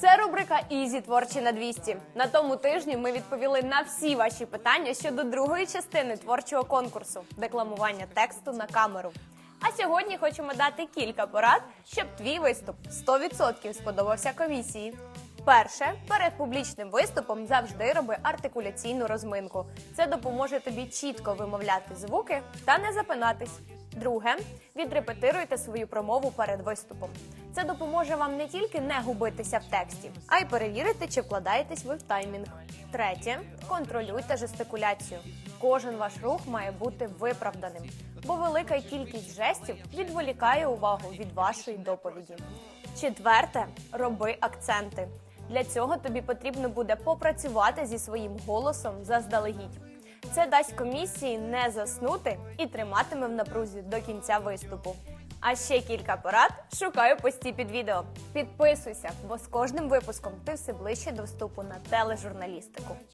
Це рубрика Ізі творчі на 200. На тому тижні ми відповіли на всі ваші питання щодо другої частини творчого конкурсу декламування тексту на камеру. А сьогодні хочемо дати кілька порад, щоб твій виступ 100% сподобався комісії. Перше, перед публічним виступом завжди роби артикуляційну розминку. Це допоможе тобі чітко вимовляти звуки та не запинатись. Друге, відрепетируйте свою промову перед виступом. Це допоможе вам не тільки не губитися в тексті, а й перевірити, чи вкладаєтесь ви в таймінг. Третє, контролюйте жестикуляцію. Кожен ваш рух має бути виправданим, бо велика кількість жестів відволікає увагу від вашої доповіді. Четверте, роби акценти. Для цього тобі потрібно буде попрацювати зі своїм голосом заздалегідь. Це дасть комісії не заснути і триматиме в напрузі до кінця виступу. А ще кілька порад шукаю пості під відео. Підписуйся, бо з кожним випуском ти все ближче до вступу на тележурналістику.